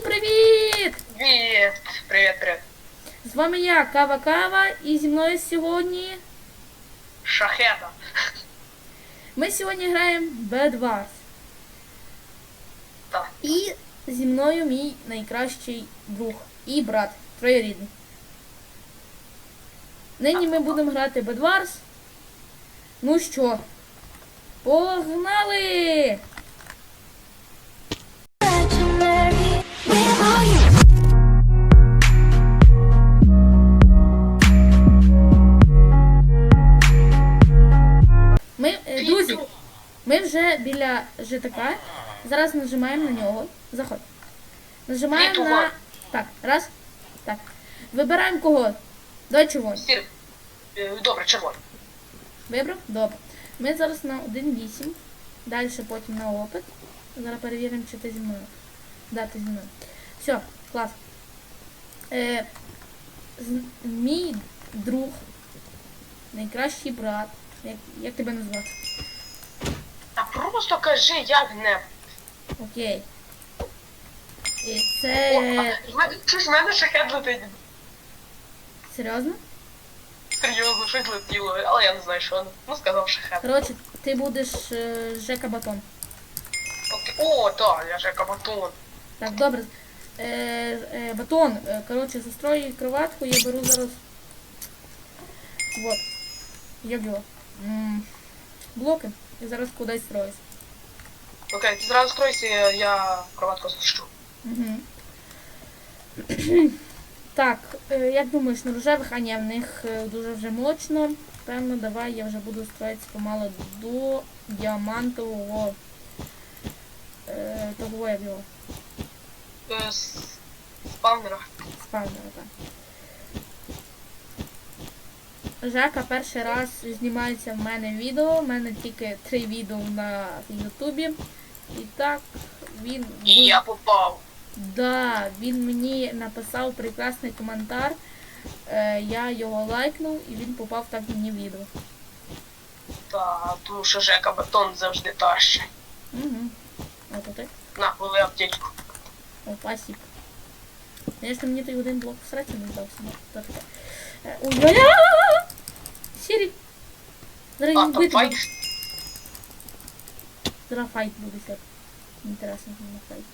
Всім привіт! Привет! Привет, привет. З вами я, Кава Кава, і зі мною сьогодні. Шахета. Ми сьогодні граємо Bad Wars. Так. І зі мною мій найкращий друг і брат, троєрідний. Нині ми будемо грати Bad Wars. Ну що, погнали! Друзі, ми вже біля ЖТК. Зараз нажимаємо на нього. Заходь. Нажимаємо на. Так, раз. Так. Вибираємо кого. Давай чого. Е, Добре, червоний. Вибрав? Добре. Ми зараз на 1.8. Далі потім на опит. Зараз перевіримо, чи ти зі мною. Да, ти зі мною. Все, клас. Е, мій друг, найкращий брат. Як, як тебе назвати? Та просто кажи, як не. Окей. І це Щось в мене шахет летить. серйозно? Серйозно, щось летіло, але я не знаю, що. Ну, сказав шахет. Коротше, ти будеш е, Жека Батон. Окей. О, так, я же кабатон. Так, добре. Е, е, батон, е, коротше, застрою кроватку, я беру зараз. Вот. Як його? Блоки. І зараз кудись строюсь. Окей, ти зразу стройся, я кроватку. Угу. так, е, як думаєш, на рожевих, а ні, в них е, дуже вже мощно. Певно, давай я вже буду строїтися помало до діамантового. Е, того як його. Спавнера. Спавнера, так. Жека перший раз знімається в мене відео. У мене тільки три відео на Ютубі. І так, він. І я попав. Да, він мені написав прекрасний коментар. Е, я його лайкнув і він попав так мені в відео. Та, тому що Жека Батон завжди таще. Угу. От ти. На, лови аптечку. О, спасибо. Звісно, мені той один блок всрати не здався. Ну, то. Е, Ой, Сірі. Зараз там файт. Зараз файт буде як. Інтересно, на файт.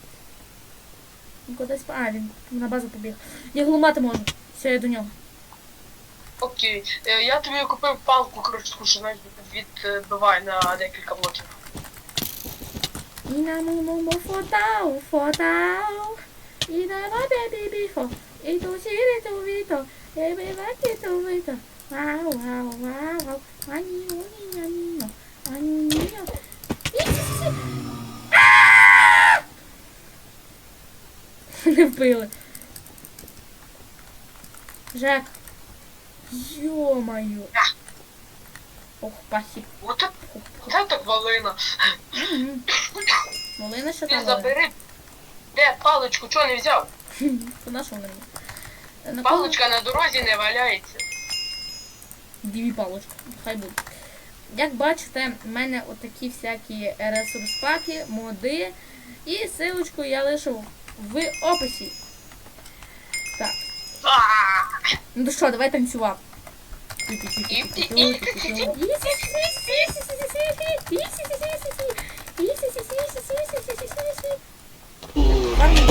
Він кудись... А, він на базу побіг. Я його ламати можу. Все, я до нього. Окей. Е, Я тобі купив палку, коротше, що навіть відбиває на декілька блоків. І на муму фотау, фотау. І на воде бібіфо. І ту сірі ту віто. І биваки ту віто. Вау, вау, вау. Ані, уні, ані, но. Ані, ні, но. Ісі-сі-сі. А! Не вбили. Жек. Йо-моє. Ох, спасибо. От це- це так валина. Мгм. Малина ще Ти там. забери. Де паличку, чого не взяв? Що вона мені? Е, На кого? Паличка на дорозі не валяється. Дві палочки, хай буде. Як бачите, в мене отакі всякі ресурс-паки, моди. І силочку я лишу в описі. Так. Ну що, давай танцювати. Так,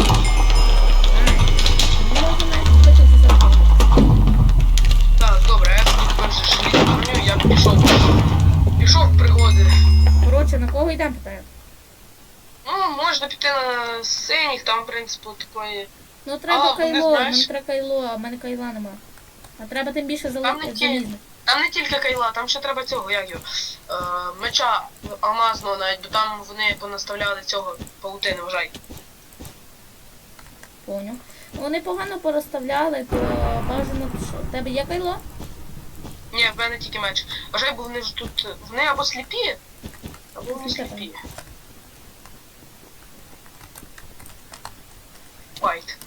йдемо питаю? Ну, можна піти на синіх, там, в принципі, такої. Ну треба А, вони кайло, нам знаєш- треба кайло, а в мене кайла нема. А треба тим більше Там не ті. залізти. Там не тільки кайла, там ще треба цього, як його. Е, меча алмазного навіть, бо там вони понаставляли цього паутини, вважай. Поняв. Вони погано порозставляли, то бажано, що в тебе є кайло? Ні, в мене тільки меч. Вважай, бо вони ж тут. Вони або сліпі, Пошли. Файт.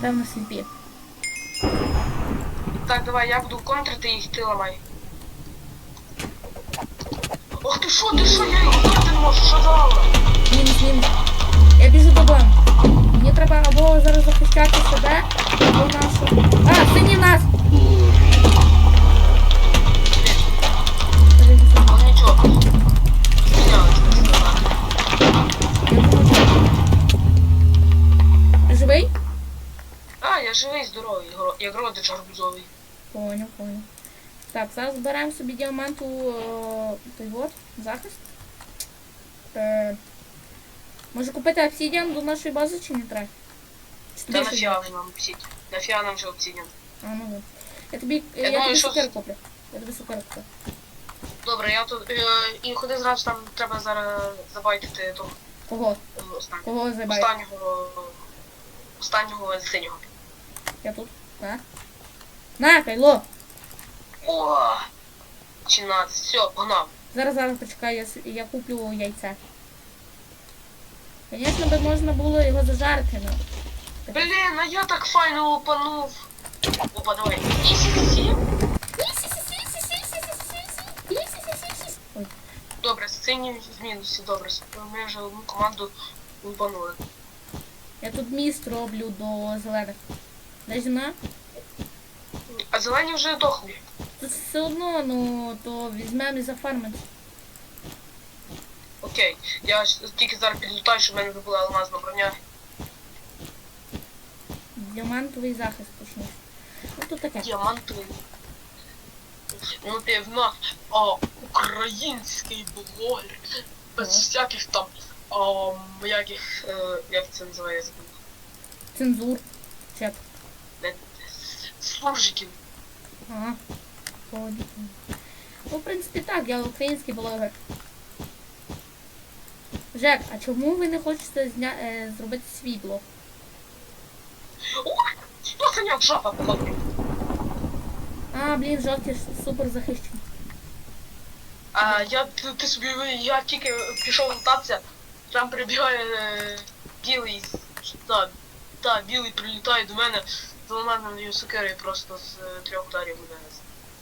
Там на себе. Так, давай, я буду контр, ты их ты ломай. Ох ты шо, ты шо, я его ты можешь, шо за аура? Ним, ним. Я біжу до бан. Мені треба або зараз захищати себе, або нашу. А, синій нас! Живий? А, я живий, здоровий, як родич гарбузовий. Понял, понял. Так, зараз беремо собі діаманту о, той вот, захист. Е, може купити обсидіан до нашої бази чи не треба? Та нафіга нам обсидіан. Нафіга нам же обсидіан. А, ну да. Я тобі, я, я думаю, тобі що... сукер куплю. Я тобі сукер куплю. Добре, я тут. е, І ходи зразу там треба зараз забайтити того Кого? останнього. Кого забай? Останнього. Останнього синього. Я тут. На. На, кайло. О! 13, Все, погнав. Зараз зараз почекаю, я, с- я куплю яйця. Звісно, би можна було його зажарити, ну. Блін, а я так файно опанув! Опа, давай. І 7 не в мінусі, добре, ми вже одну команду лупанули. Я тут міст роблю до зелених. Де зима? А зелені вже дохли. Тут все одно, ну то візьмемо і зафармимо. Окей, я тільки зараз підлітаю, щоб в мене не була алмазна броня. Діамантовий захист почнув. Ну то таке. Діамантовий. Ну ти вновь. О, український блогер. Без всяких там а, яких, е, як це називається? Цензур. Чек. Суржиків. Ага. Ну, в принципі, так, я український блогер. Жек, а чому ви не хочете зня... е, зробити свій блог? Ой, ну це як жопа походу. А, блін, жовті ж супер захищені. А я ти, ти собі я тільки пішов лутатися, там прибігає е, білий, та, та, білий прилітає до мене, зламаною сокирою просто з е, трьох ударів мене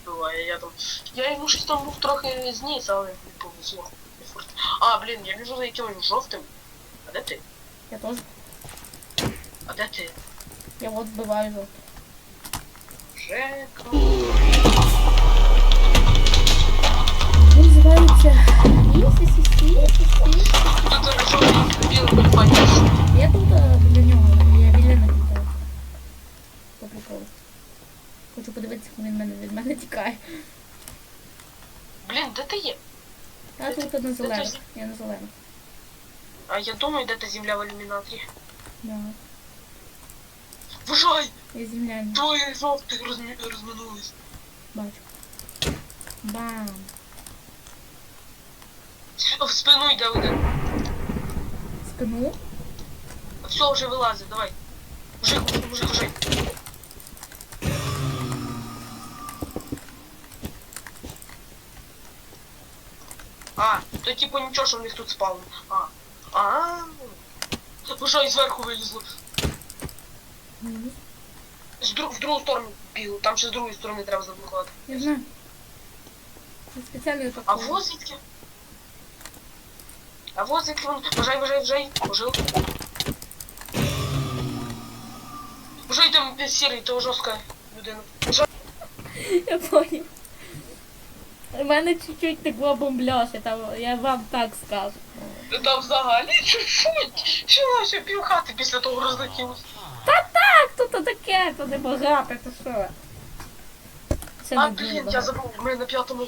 збиває. Я там. Я йому щось там був трохи зніс, але не повезло. А, блін, я біжу за якимось жовтим. А де ти? Я теж. А де ти? Я от вбиваю жовтих. Жека. Е, прилітає. Я тут а, біля нього, я біля літаю. По приколу. Хочу подивитися, як він мене від мене тікає. Блін, де ти є? Я тут на зелених. Я на зелених. А я думаю, де та земля в ілюмінаторі. Да. Вважай! Я земляні. Двоє жовтих розминулись. Бачу. Бам. В спину йде один. Спину. Все, вже вилазить, давай. Мужик, мужик, мужик. А, то типу нічого, що в них тут спало. А. А. Ну що, і зверху вилізло. З дру... в другу сторону бігу, там ще з другої сторони треба заблокувати. Я знаю. Це спеціально так. А вот звідки? А вот звідки він. Вважай, вважай, вважай. Пожив. Вважай там сірий, то жорстка людина. Вважай. Я понял. У мене чуть-чуть текло бомбляше, там, я вам так скажу. Та Там взагалі чуть-чуть. Що ще півхати після того розлетілось. Так, то то таке, то не багато, то що? Це А, не блін, я забув, ми на п'ятому.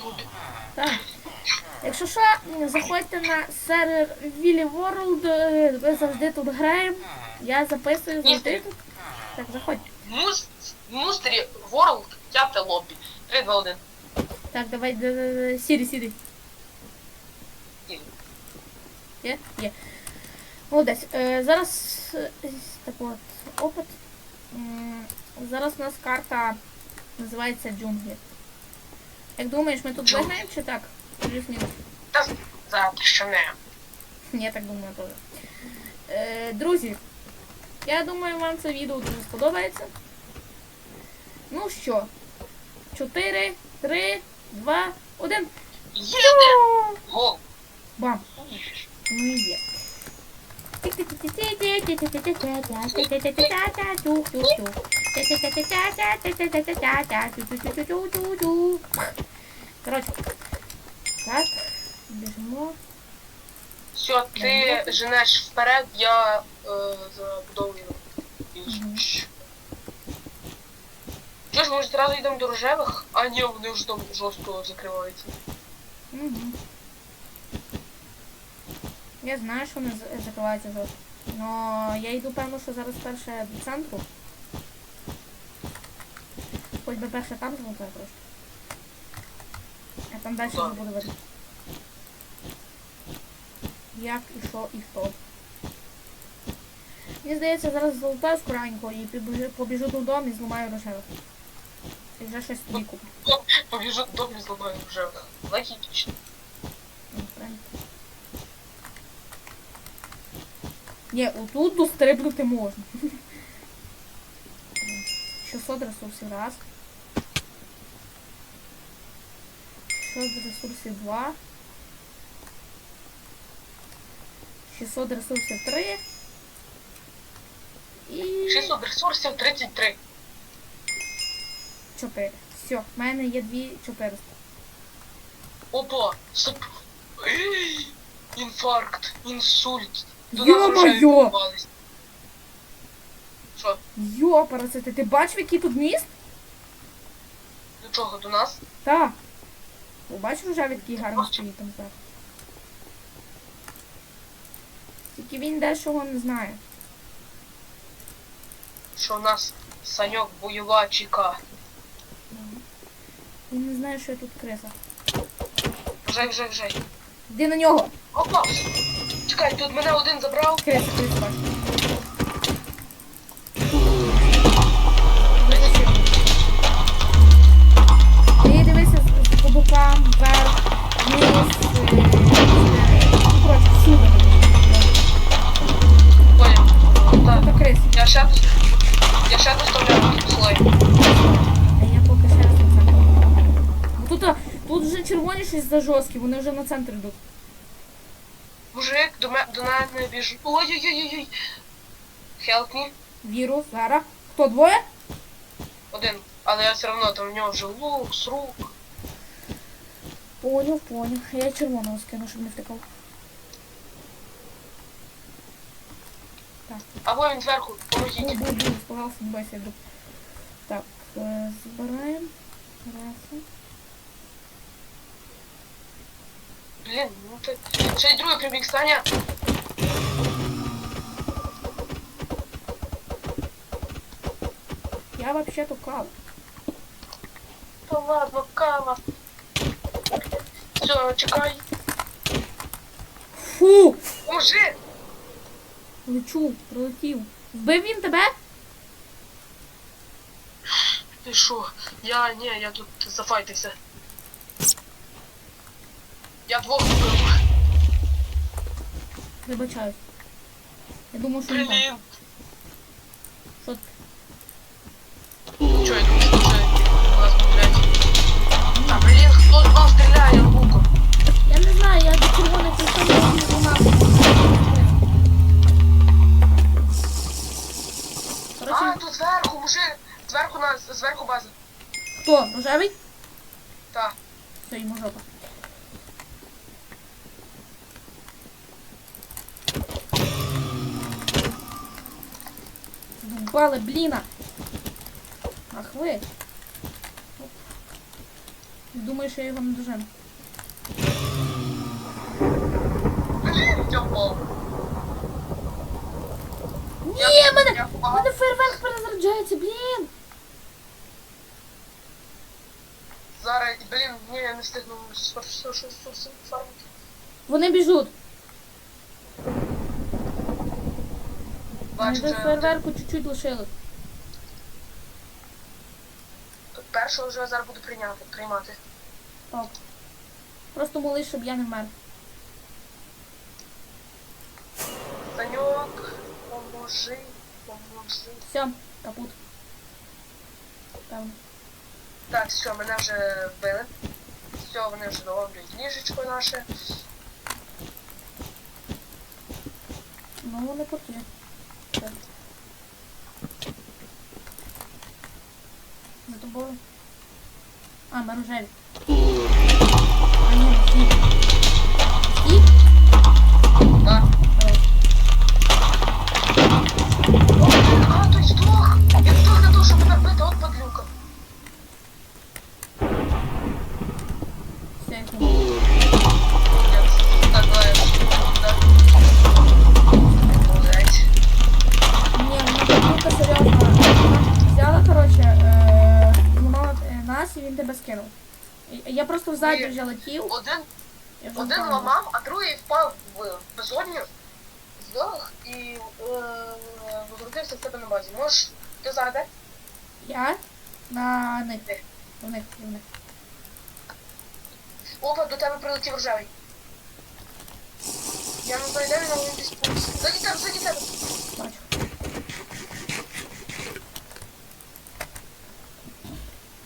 Так. Якщо що, заходьте на сервер Willy World, е, ми завжди тут граємо. Я записую завжди тут. Так, заходь. Мус... Мустері World, п'яте лобі. 3, 2, 1. Так, давай, сірі, сірі. Є? Є. Молодець. Е, зараз е, так от, опит. Зараз у нас карта називається джунглі. Як думаєш, ми тут виграємо чи так? Плюс-мінус. Та за що не. Я так думаю теж. Е, друзі, я думаю, вам це відео дуже сподобається. Ну що, 4, 3, 2, 1. Їде! Гол. Бам! Ну і є. Коротше. Так, біжимо. Все, ти женеш вперед, я е, забудовую. Мгм. Що ж, може, одразу йдемо до рожевих? А ні, вони вже там жорстко закриваються. Угу. Я знаю, що вони з- закриваються жорстко. Но я йду, певно, що зараз перше до центру. Хоч би перше там змотає трошки. А там далі Ну, вже буде. Як і що і хто. Мені здається, зараз золотаю скоренько і побіжу, побіжу додому і зламаю рожевих. І вже щось тобі куплю. Побіжу додому і зламаю рожевих. Логічно. Ну. Ні, отут дострибнути можна. 600 ресурсів раз. 600 ресурсів 2. 600 ресурсів 3. І 600 ресурсів 33. 4. Все, в мене є 2 400. Опа! Стоп! Ей! Інфаркт, інсульт. До нас Йо-моє! рожеві підбивались. Що? Йо, парацити, ти бачив, який тут міст? До чого? До нас? Так. Бачиш вже такий гарний стоїть там зверху. Тільки він дешого не знає. Що в нас саньок бойова чіка. Він не знає, що я тут криса. Вже, вже, вже. Йди на нього! Опа! Чекай, тут мене один забрав. Криса, криса, бачиш. Ще Я ще доставляю слой. А я поки ще раз на центр. Ну, Тут, а, тут вже червоні щось за жорсткі, вони вже на центр йдуть. Мужик, до мене до мене біжить. Ой-ой-ой-ой. Help me. Віру, зараз. Хто, двоє? Один. Але я все одно там в нього вже лук, срук. Поняв, поняв. Я червоного скину, щоб не втекав. Або він зверху, О, помогіть. був, був, спугався, не бойся, я йду. Так, е, збираємо. Раз. Блін, ну ти. Ще й другий прибіг, Саня. Я вообще-то кава. Та ладно, кава. Все, чекай. Фу! Мужик! Лечу, прилетів. Вбив він тебе? Ти що? Я ні, я тут зафайтився. Я двох вбив. Вибачаюсь. Я думав, що він там. Що ти? Чо, я думаю, що це у нас блядь. А блін, хто з вас стріляє луком? Я не знаю, я до червоних прийшов, я не знав. А, тут зверху, мужик. Зверху нас, зверху база. хто? Рожевий? Так. Все, йому жопа. Дубали, бліна. Ах ви. Думаю, що я його не дожену. Блін, я впав. Ні, мене, мене фейерверк перезаряджається, блін. Зараз, блін, ні, я не встигну фармити. Вони біжуть. Бачу, до фейерверку чуть-чуть лишилось. першого вже зараз буду прийняти, приймати. Так. Просто молись, щоб я не вмер. Саньок, поможи, поможи. Все, капут. Там. Так, все, мене вже вбили. Все, вони вже договлюють ліжечко наше. Ну, вони поки. Все. За тобою. А, ми. А, ні, А, той здох! Я здох на то, що мене вбити, от подлюка. Я просто взаді взяла летів. Один, один ламав, а другий впав в безодню, здох і... Е возродився в тебе на базі. Можеш, ти зараз де? Я? На них. У них, у них. Опа, до тебе прилетів рожевий. Я не знаю, де він, але він десь тут. Заді тебе, заді тебе. Бачу.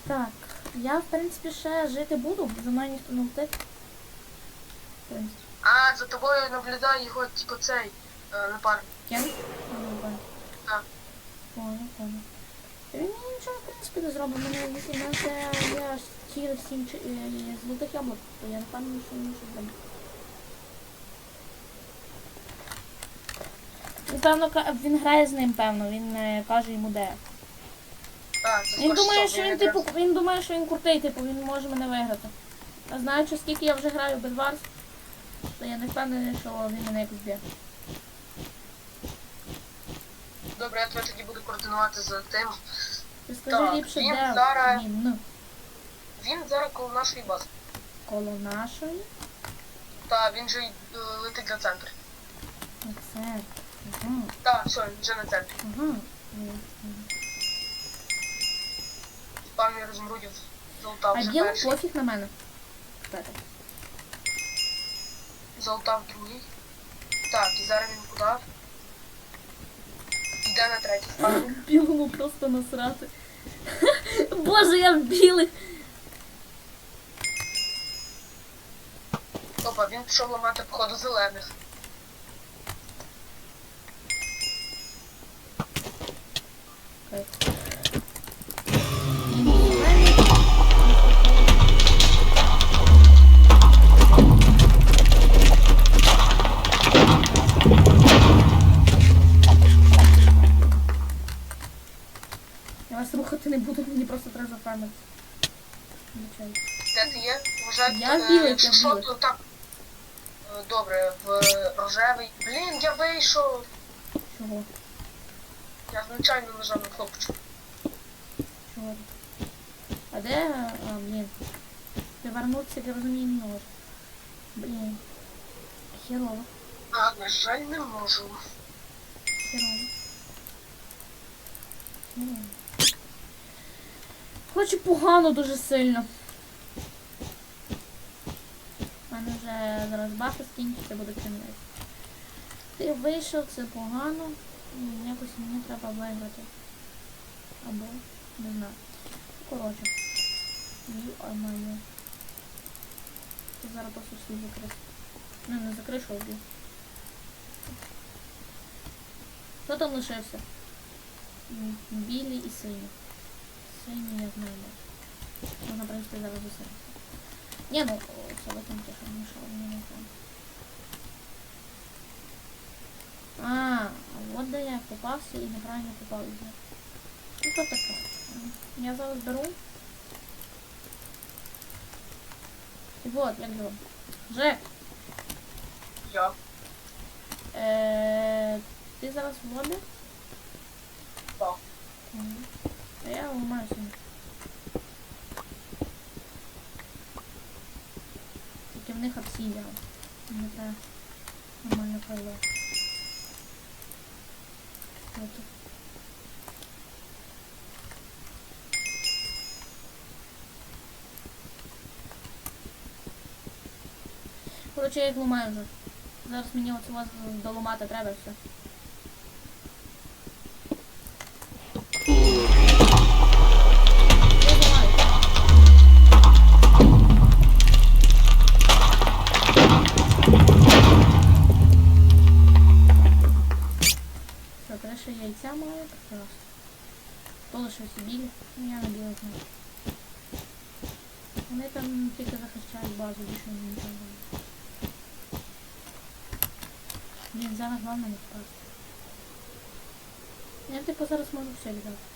Так, я в принципі ще жити буду, за мною ніхто не летить. В принципі. А, за тобою наблюдає його, типу, цей е, напарник. Кен? А, ну, бачу. Так. Понял, понял. Та Він мені не зробить. Мене якщо в мене я тіли всім чи- е, золотих яблук, то я не певна, що щось зробить. Він, Певно, він грає з ним, певно, він е, каже йому де. А, це Він думає, що він типу, він думає, що він крутий, типу, він може мене виграти. А знаючи, скільки я вже граю без Варс, то я не впевнений, що він мене якось б'є. Добре, я тебе тоді буду координувати з тим. Ти скажи Так, ліпше, він де зараз- він ну, Він зараз коло нашої бази. коло нашої. Та він же е, летить на центр. Оце. Ага, Так, все, він вже на центрі. Ясно. Пан розмрудів золотав вже білим перший, пофіг на мене. Кстати. золотав другий. Так, і зараз він куди? Йде на третій. стан. Білому просто насрати. Боже, я в білих. Опа, він пішов ламати походу зелених. Кайф. Вас не буду, мені просто треба зафармити. Де ти є? Я е, білий, я що, білий. так. Е, Добре, в рожевий. Блін, я вийшов. Чого? Я звичайно нажав на кнопочку. Чого? А де? А, блін. Повернутися, я розумію, не можу. Блін. Херово. А, на жаль, не можу. Херово. Херово. Хочу погано дуже сильно. У мене вже зараз бафи скінчиться, буде кінець. Ти вийшов, це погано. І якось мені треба виграти. Або, не знаю. Коротше. Ю, а моє. Ти зараз просто всі закрив. Ну, не закриш, а вбив. Хто там лишився? Білий і синій. Синій я знаю. Можна, в принципі, зараз засинути. Ні, ну, це викинути, що мені що не треба. А, а от де я попався і неправильно них. Ну то таке. М, Я зараз беру. І от, як його. Жек, Я. е, ти зараз в воді? Так. Мгм. А я в них обсідіан. Не треба нормально файло. Ото. Коротше, я їх ламаю вже. Зараз мені оце вас доламати треба все. Яйця маю, прекрасно. То лишився білі, я на білих не. Вони там тільки захищають базу, нічого не роблять. Блін, зараз головне не впасти. Я типу зараз можу все віддати.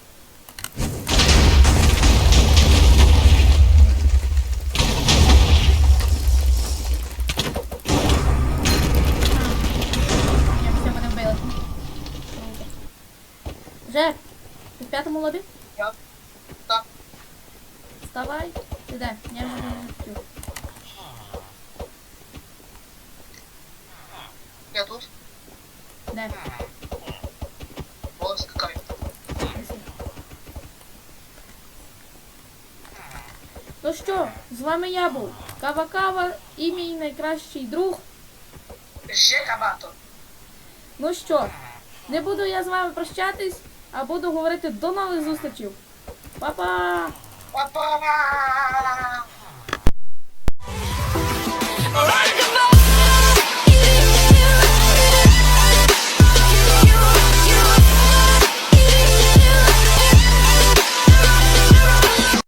Джек, ти в п'ятому лобі? Я. Так. Вставай. Ти де? Я вже не хотів. Я тут. Де? Ось скакай. Ну що, з вами я був. Кава Кава і мій найкращий друг. Жека Бато. Ну що, не буду я з вами прощатись. А буду говорити до нових зустрічів. Па-па! Па-па!